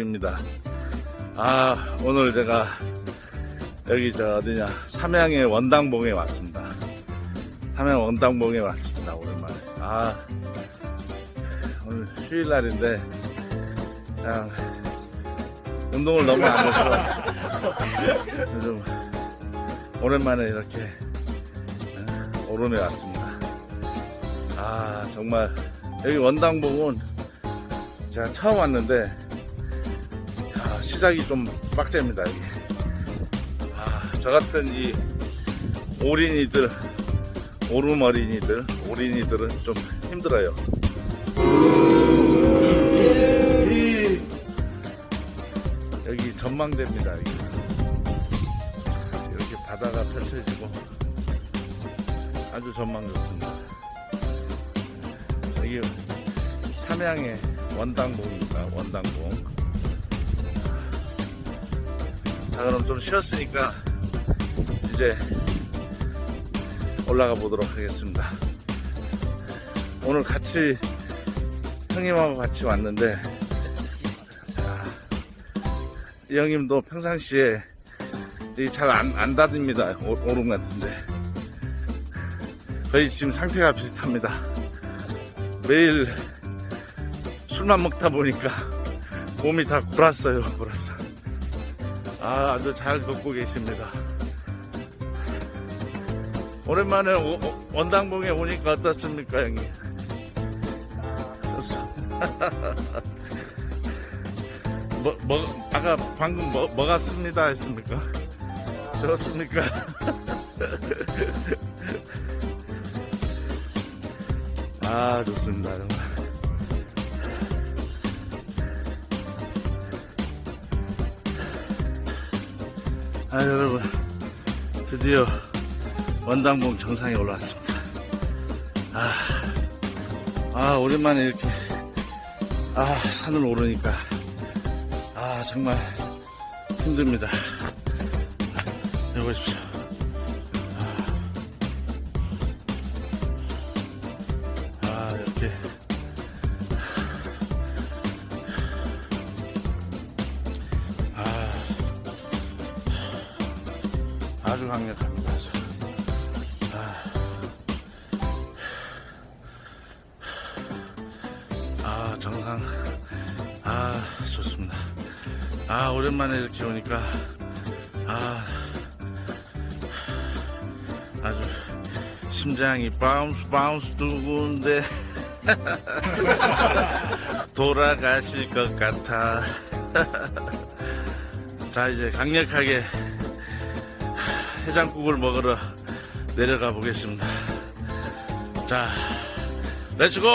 입니다. 아, 오늘 제가 여기 저 어디냐, 삼양의 원당봉에 왔습니다. 삼양 원당봉에 왔습니다. 오랜만에. 아, 오늘 휴일 날인데, 그냥 운동을 너무 안 해서 요즘 오랜만에 이렇게 어, 오름에 왔습니다. 아, 정말 여기 원당봉은 제가 처음 왔는데 아, 시작이 좀 빡셉니다 여기. 아, 저 같은 이 올인이들, 오름 어린이들, 올인이들은 좀 힘들어요. 여기 전망대입니다. 여기. 이렇게 바다가 펼쳐지고 아주 전망 좋습니다. 여기 삼양의 원당봉입니다. 원당봉. 자, 그럼 좀 쉬었으니까 이제 올라가 보도록 하겠습니다. 오늘 같이 형님하고 같이 왔는데 자, 이 형님도 평상시에 잘 안. 오- 오름 같은데 거의 지금 상태가 비슷합니다. 매일 술만 먹다 보니까 몸이 다 골았어요, 골았어. 아, 아주 잘 걷고 계십니다. 오랜만에 오- 오- 원당봉에 오니까 어떻습니까, 형님? 뭐, 뭐, 아까 방금 뭐, 뭐 같습니다 했습니까? 좋습니까? 아, 좋습니다, 정말. 아 여러분. 드디어 원당봉 정상에 올라왔습니다. 아, 아 오랜만에 이렇게 아 산을 오르니까 아 정말 힘듭니다. 여기 보십시오 아주 강력합니다. 아, 아, 정상. 아, 좋습니다. 아, 오랜만에 이렇게 오니까, 아, 아주 심장이 바운스 바운스 두근데 돌아가실 것 같아. 자, 이제 강력하게 해장국을 먹으러 내려가 보겠습니다. 자, 렛츠고!